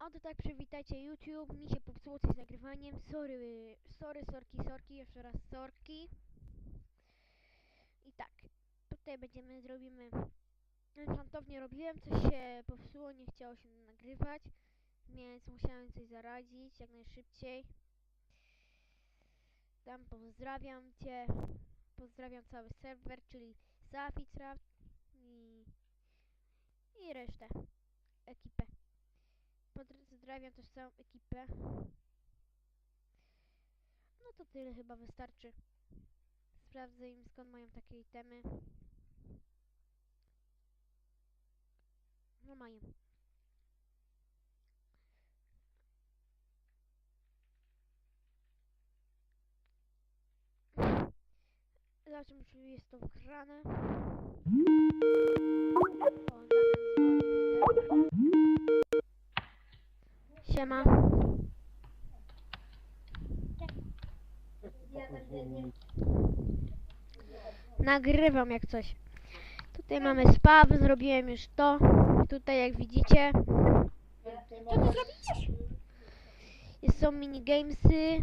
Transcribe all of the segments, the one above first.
O to tak przywitajcie YouTube, mi się popsuło coś z nagrywaniem, sorry, sorry, sorki, sorki, jeszcze raz sorki. I tak, tutaj będziemy, zrobimy, enchantownie robiłem, coś się popsuło, nie chciało się nagrywać, więc musiałem coś zaradzić jak najszybciej. Tam pozdrawiam Cię, pozdrawiam cały serwer, czyli Safitsraft i, i resztę. Pozdrawiam też całą ekipę. No to tyle chyba wystarczy. Sprawdzę im skąd mają takie itemy. No mają. Zobaczymy czy jest to wgrane. Siema. Nagrywam jak coś. Tutaj mamy spawn, zrobiłem już to. Tutaj jak widzicie Co ty zrobisz? jest, są minigamesy.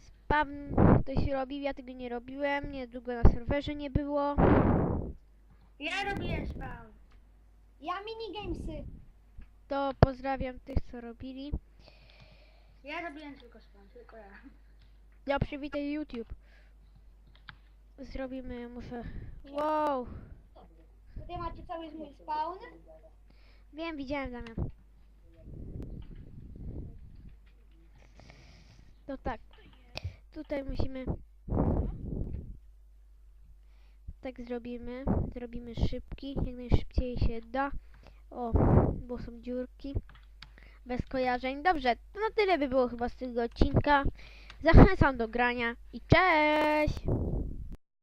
Spawn ktoś robił, ja tego nie robiłem. Niedługo na serwerze nie było. Ja robiłem spawn. Ja minigamesy. To pozdrawiam tych co robili. Ja robiłem tylko spawn, tylko ja. Ja przywitaj YouTube. Zrobimy, muszę... Wow! Tutaj macie cały mój spawn. Wiem, widziałem Damian. To tak. Tutaj musimy... Tak zrobimy. Zrobimy szybki, jak najszybciej się da. O, bo są dziurki. Bez kojarzeń. Dobrze, to na tyle by było chyba z tego odcinka. Zachęcam do grania i cześć!